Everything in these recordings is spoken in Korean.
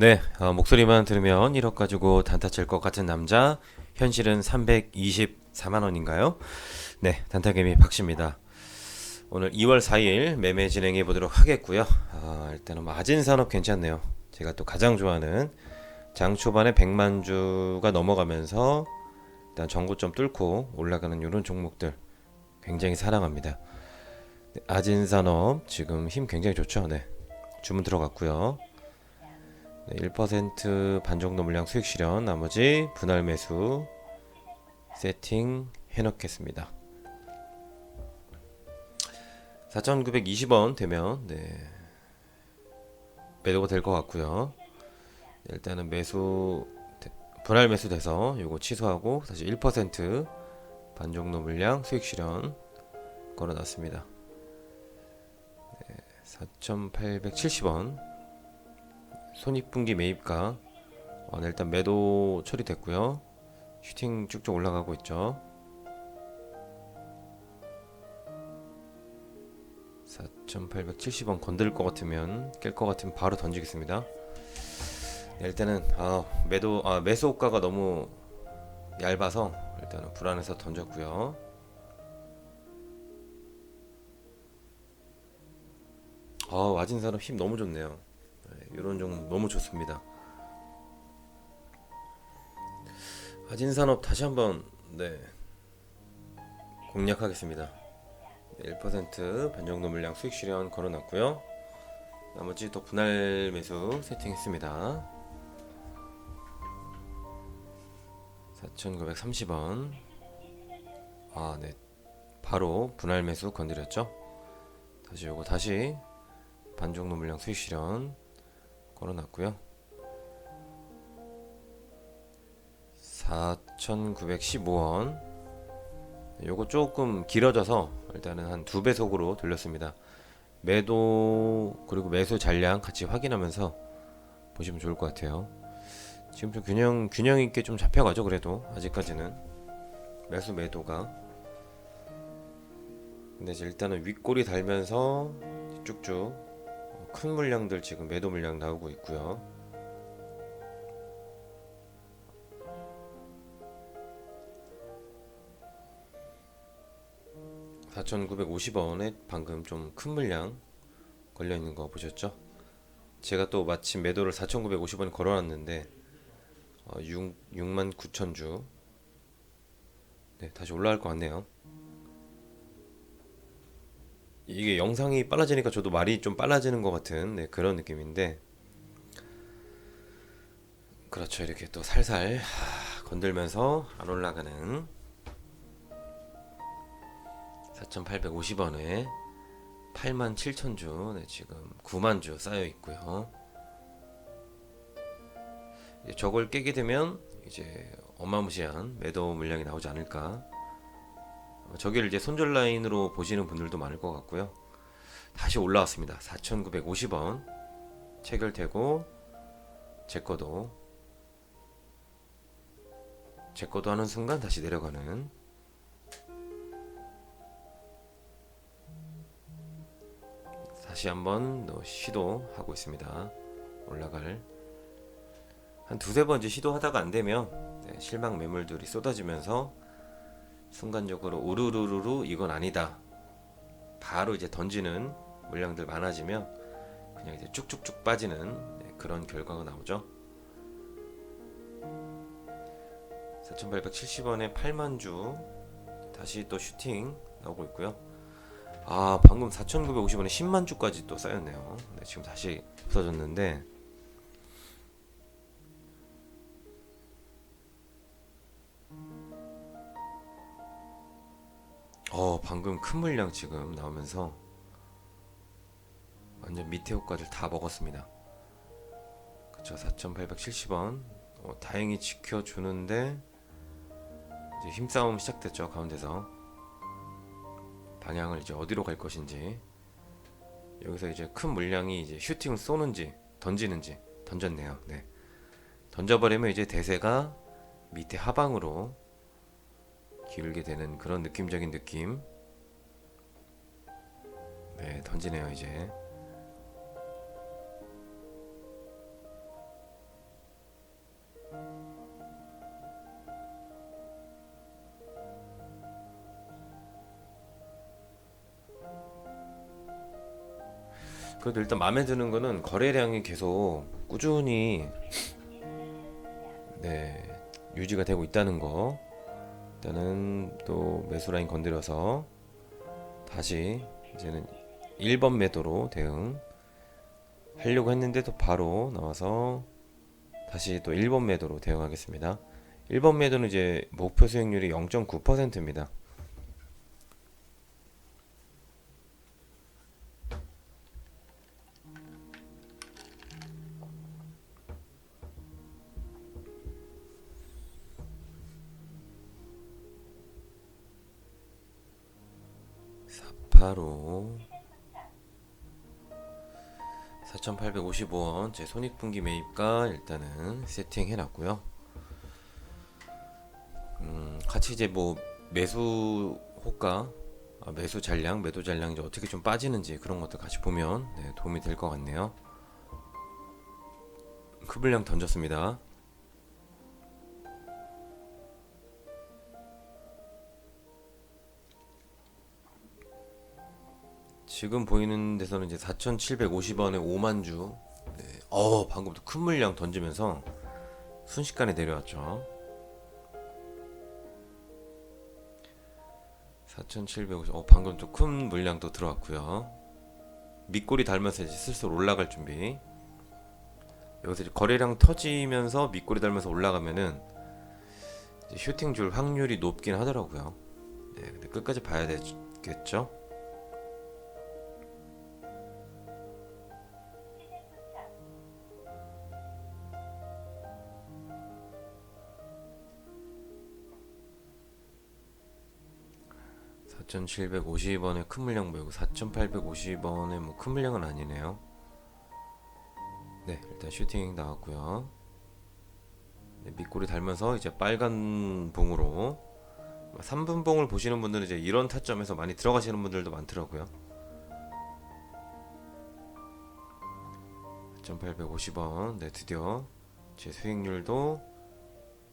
네, 어, 목소리만 들으면 1억 가지고 단타 칠 것 같은 남자. 현실은 324만 원인가요? 네, 단타개미 박씨입니다. 오늘 2월 4일 매매 진행해 보도록 하겠고요. 아, 일단은 뭐 아진산업 괜찮네요. 제가 또 가장 좋아하는 장 초반에 100만 주가 넘어가면서 일단 전고점 뚫고 올라가는 이런 종목들 굉장히 사랑합니다. 네, 아진산업 지금 힘 굉장히 좋죠. 네, 주문 들어갔고요. 네, 1% 반 정도 물량 수익 실현 나머지 분할 매수 세팅 해놓겠습니다. 4,920원 되면 네, 매도가 될 것 같고요. 네, 일단은 매수 대- 분할 매수 돼서 요거 취소하고 다시 1% 반 정도 물량 수익 실현 걸어놨습니다. 네, 4,870원 손익분기 매입가. 어, 네, 일단 매도 처리됐고요. 슈팅 쭉쭉 올라가고 있죠. 4,870원 건들 것 같으면 깰 것 같으면 바로 던지겠습니다. 네, 일단은 아, 매도 아, 매수 호가가 너무 얇아서 일단은 불안해서 던졌고요. 아 와진산업 힘 너무 좋네요 이런 종목 너무 좋습니다. 하진산업 다시 한번 네 공략하겠습니다. 네, 1% 변정도 물량 수익 실현 걸어놨고요. 나머지 또 분할 매수 세팅했습니다. 4,930원. 아, 네. 바로 분할 매수 건드렸죠. 다시 요거 다시 반정도 물량 수익 실현 걸어놨고요. 4,915원. 요거 조금 길어져서 일단은 한 두 배속으로 돌렸습니다. 매도 그리고 매수 잔량 같이 확인하면서 보시면 좋을 것 같아요. 지금 좀 균형 균형 있게 좀 잡혀가죠. 그래도 아직까지는 매수 매도가. 근데 이제 일단은 윗골이 달면서 쭉쭉 큰 물량들 지금 매도 물량 나오고 있고요. (4,950원에) 방금 좀 큰 물량 걸려 있는 거 보셨죠? 제가 또 마침 매도를 (4,950원) 걸어놨는데 어, 6, 6만 9천 주 네, 다시 올라갈 것 같네요. 이게 영상이 빨라지니까 저도 말이 좀 빨라지는 것 같은 네, 그런 느낌인데. 그렇죠. 이렇게 또 살살 하, 건들면서 안 올라가는 4,850원에 8만 7천 주 네, 지금 9만 주 쌓여 있고요. 저걸 깨게 되면 이제 어마무시한 매도 물량이 나오지 않을까. 어, 저기를 이제 손절 라인으로 보시는 분들도 많을 것 같고요. 다시 올라왔습니다. 4,950원 체결되고 제 거도 제 거도 하는 순간 다시 내려가는 다시 한번 더 시도하고 있습니다. 올라갈 한 두세 번 이제 시도하다가 안 되면 네, 실망 매물들이 쏟아지면서 순간적으로 우르르르르 이건 아니다. 바로 이제 던지는 물량들 많아지면 그냥 이제 쭉쭉쭉 빠지는 네, 그런 결과가 나오죠. 4,870원에 8만 주 다시 또 슈팅 나오고 있고요. 아 방금 4,950원에 10만 주까지 또 쌓였네요. 네, 지금 다시 없어졌는데 어 방금 큰 물량 지금 나오면서 완전 밑에 호가들 다 먹었습니다. 그쵸 4,870원 어, 다행히 지켜주는데 이제 힘싸움 시작됐죠 가운데서 방향을 이제 어디로 갈 것인지 여기서 이제 큰 물량이 이제 슈팅을 쏘는지 던지는지 던졌네요. 네 던져버리면 이제 대세가 밑에 하방으로 기울게 되는 그런 느낌적인 느낌. 네, 던지네요, 이제. 그래도 일단 마음에 드는 거는 거래량이 계속 꾸준히 네 유지가 되고 있다는 거 일단은 또 매수 라인 건드려서 다시 이제는 1번 매도로 대응 하려고 했는데 또 바로 나와서 다시 또 1번 매도로 대응하겠습니다. 1번 매도는 이제 목표 수익률이 0.9%입니다. 4,855원 제 손익분기 매입가 일단은 세팅해 놨고요. 음, 같이 이제 뭐 매수 호가, 아, 매수 잔량, 매도 잔량 이제 어떻게 좀 빠지는지 그런 것도 같이 보면 네, 도움이 될 것 같네요. 급물량 던졌습니다. 지금 보이는 데서는 이제 4,750원에 5만 주. 네. 어, 방금도 큰 물량 던지면서 순식간에 내려왔죠. 4,750. 어, 방금 또 큰 물량도 들어왔고요. 밑꼬리 달면서 이제 슬슬 올라갈 준비. 여기서 이제 거래량 터지면서 밑꼬리 달면서 올라가면은 이제 슈팅 줄 확률이 높긴 하더라고요. 네, 근데 끝까지 봐야 되겠죠. 4,750원에 큰 물량 모이고 4,850원에 뭐 큰 물량은 아니네요. 네, 일단 슈팅 나왔고요. 네, 밑꼬리 달면서 이제 빨간 봉으로 3분 봉을 보시는 분들은 이제 이런 타점에서 많이 들어가시는 분들도 많더라고요. 4,850원. 네, 드디어 제 수익률도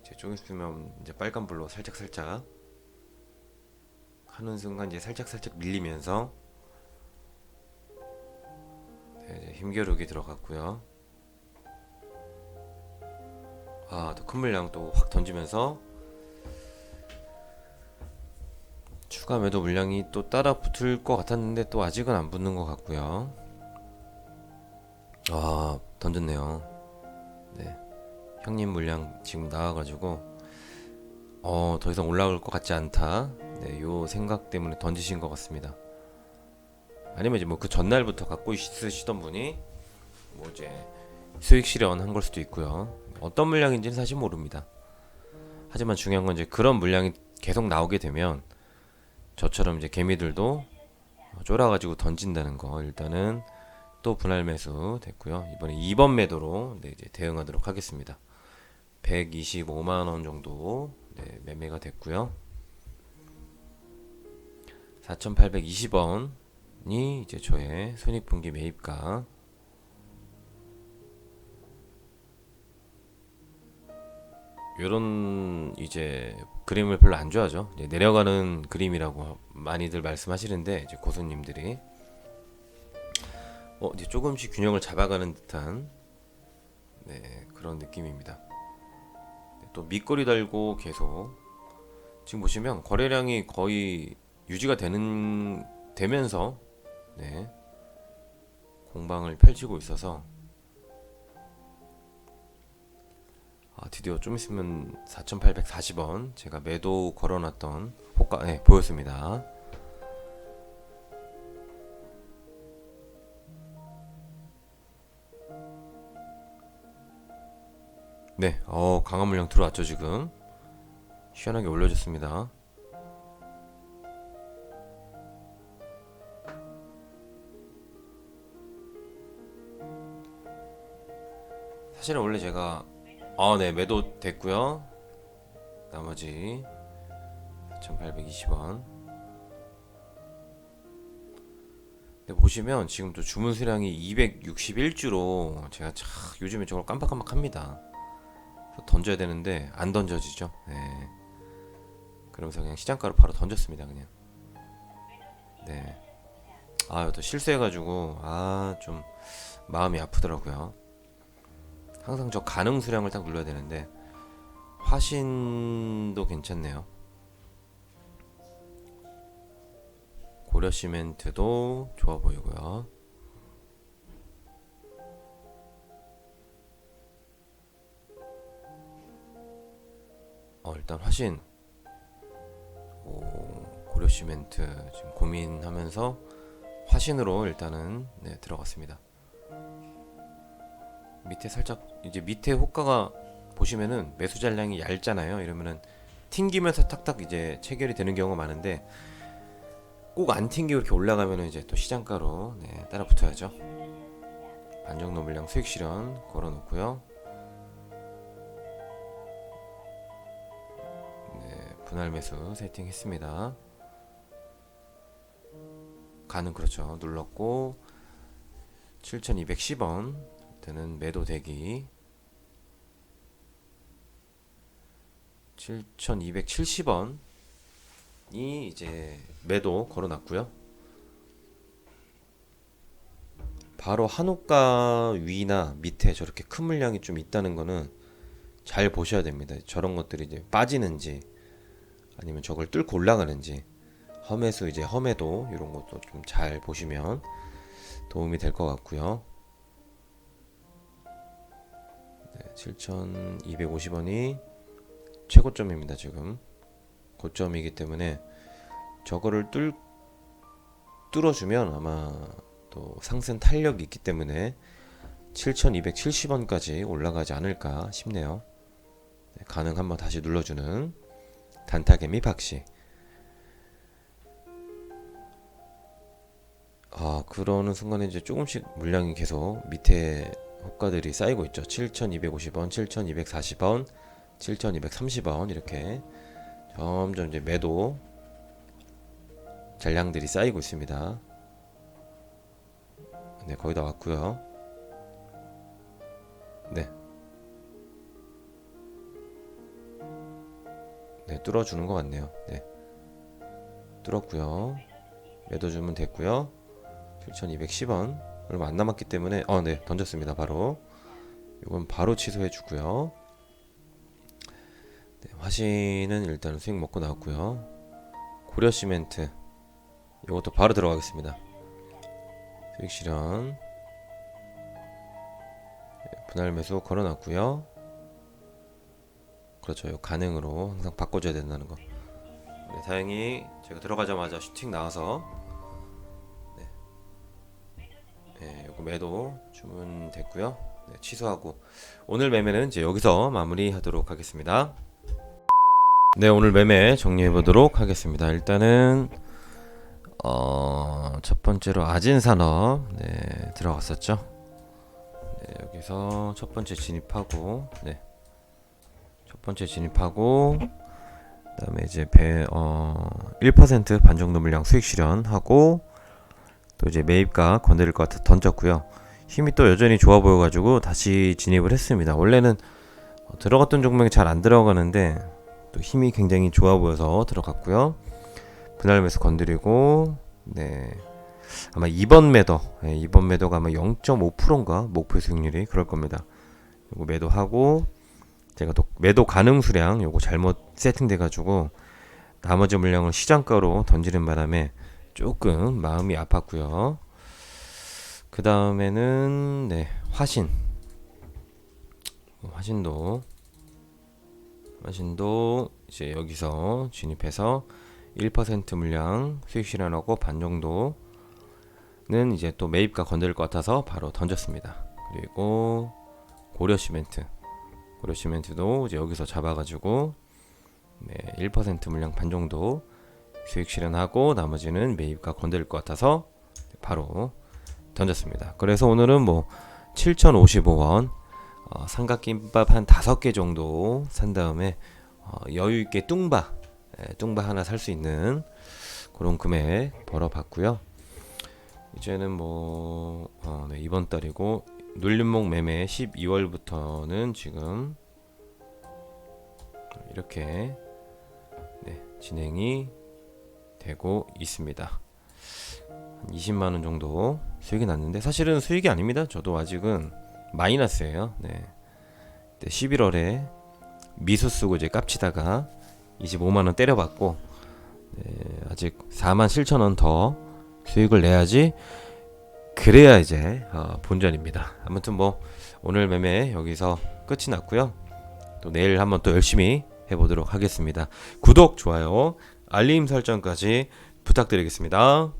이제 좀 있으면 이제 빨간불로 살짝 살짝 하는 순간 이제 살짝 살짝 밀리면서 네, 힘겨루기 들어갔고요. 아, 또 큰 물량 또 확 던지면서 추가 매도 물량이 또 따라 붙을 것 같았는데 또 아직은 안 붙는 것 같고요. 아, 던졌네요. 네. 형님 물량 지금 나와가지고 어, 더 이상 올라올 것 같지 않다. 네, 요 생각 때문에 던지신 것 같습니다. 아니면 이제 뭐 그 전날부터 갖고 있으시던 분이 뭐 이제 수익 실현한 걸 수도 있고요. 어떤 물량인지는 사실 모릅니다. 하지만 중요한 건 이제 그런 물량이 계속 나오게 되면 저처럼 이제 개미들도 쫄아가지고 던진다는 거 일단은 또 분할 매수 됐고요. 이번에 2번 매도로 네, 이제 대응하도록 하겠습니다. 125만 원 정도 네, 매매가 됐고요. 4,820원이 이제 저의 손익분기 매입가. 요런 이제 그림을 별로 안 좋아하죠. 내려가는 그림이라고 많이들 말씀하시는데 이제 고수님들이 어 이제 조금씩 균형을 잡아가는 듯한 네 그런 느낌입니다. 네, 또 밑거리 달고 계속 지금 보시면 거래량이 거의 유지가 되는 되면서 네 공방을 펼치고 있어서 아, 드디어 좀 있으면 4,840원 제가 매도 걸어놨던 호가 네, 보였습니다. 네, 어 강한 물량 들어왔죠 지금 시원하게 올려줬습니다. 사실은 원래 제가 아, 네, 매도 됐고요. 나머지 4,820원. 네, 보시면 지금 또 주문 수량이 261주로 제가 참 요즘에 저걸 깜빡깜빡합니다. 던져야 되는데 안 던져지죠. 네. 그러면서 그냥 시장가로 바로 던졌습니다, 그냥. 네. 아, 또 실수해가지고 아 좀 마음이 아프더라고요. 항상 저 가능 수량을 딱 눌러야 되는데 화신도 괜찮네요. 고려 시멘트도 좋아 보이고요. 어, 일단 화신 오, 고려 시멘트 지금 고민하면서 화신으로 일단은 네, 들어갔습니다. 밑에 살짝 이제 밑에 호가가 보시면은 매수 잔량이 얇잖아요. 이러면은 튕기면서 탁탁 이제 체결이 되는 경우가 많은데 꼭 안 튕기고 이렇게 올라가면은 이제 또 시장가로 네, 따라 붙어야죠. 반정도 물량 수익 실현 걸어 놓고요. 네, 분할 매수 세팅했습니다. 가는 그렇죠. 눌렀고 7,210원 되는 매도 대기 7,270원이 이제 매도 걸어놨고요. 바로 한우가 위나 밑에 저렇게 큰 물량이 좀 있다는 거는 잘 보셔야 됩니다. 저런 것들이 이제 빠지는지 아니면 저걸 뚫고 올라가는지 험에서 이제 험에도 이런 것도 좀 잘 보시면 도움이 될 것 같고요. 7,250원이 최고점입니다. 지금 고점이기 때문에 저거를 뚫 뚫어주면 아마 또 상승 탄력이 있기 때문에 7,270원까지 올라가지 않을까 싶네요. 네, 가능 한번 다시 눌러주는 단타개미 박씨. 아 그러는 순간에 이제 조금씩 물량이 계속 밑에 호가들이 쌓이고 있죠. 7,250원, 7,240원, 7,230원 이렇게 점점 이제 매도 잔량들이 쌓이고 있습니다. 네, 거의 다 왔고요. 네. 네, 뚫어주는 것 같네요. 네. 뚫었고요. 매도 주문 됐고요. 7,210원 얼마 안 남았기 때문에 어, 네, 던졌습니다. 바로. 이건 바로 취소해 주고요. 네, 화신은 일단 수익 먹고 나왔고요. 고려 시멘트 이것도 바로 들어가겠습니다. 수익 실현 네, 분할 매수 걸어놨고요. 그렇죠. 요 가능으로 항상 바꿔줘야 된다는 거. 네, 다행히 제가 들어가자마자 슈팅 나와서 매도 주문됐고요. 네, 취소하고 오늘 매매는 이제 여기서 마무리하도록 하겠습니다. 네, 오늘 매매 정리해 보도록 하겠습니다. 일단은 어, 첫 번째로 아진산업 네, 들어갔었죠. 네, 여기서 첫 번째 진입하고 네. 첫 번째 진입하고 그다음에 이제 배, 어, 1% 반 정도 물량 수익 실현하고 또 이제 매입가 건드릴 것 같아 던졌고요. 힘이 또 여전히 좋아 보여가지고 다시 진입을 했습니다. 원래는 어, 들어갔던 종목이 잘 안 들어가는데 또 힘이 굉장히 좋아 보여서 들어갔고요. 분할 매수 건드리고 네 아마 이번 매도 네, 이번 매도가 아마 0.5%인가 목표 수익률이 그럴 겁니다. 요거 매도하고 제가 또 매도 가능 수량 요거 잘못 세팅돼 가지고 나머지 물량을 시장가로 던지는 바람에 조금 마음이 아팠고요. 그 다음에는 네 화신 화신도 화신도 이제 여기서 진입해서 1% 물량 수익 실현하고 반 정도는 이제 또 매입가 건드릴 것 같아서 바로 던졌습니다. 그리고 고려 시멘트 고려 시멘트도 이제 여기서 잡아가지고 네, 1% 물량 반 정도 수익 실현하고 나머지는 매입가 건드릴 것 같아서 바로 던졌습니다. 그래서 오늘은 뭐 7,055원 어, 삼각김밥 한 다섯 개 정도 산 다음에 어, 여유 있게 뚱바 예, 뚱바 하나 살 수 있는 그런 금액 벌어봤고요. 이제는 뭐 어, 네, 이번 달이고 눌림목 매매 12월부터는 지금 이렇게 네, 진행이 되고 있습니다. 한 20만 원 정도 수익이 났는데 사실은 수익이 아닙니다. 저도 아직은 마이너스예요. 네. 11월에 미수 쓰고 이제 깝치다가 25만 원 때려받고 네, 아직 4만 7천 원 더 수익을 내야지 그래야 이제 어, 본전입니다. 아무튼 뭐 오늘 매매 여기서 끝이 났고요. 또 내일 한번 또 열심히 해보도록 하겠습니다. 구독, 좋아요, 알림 설정까지 부탁드리겠습니다.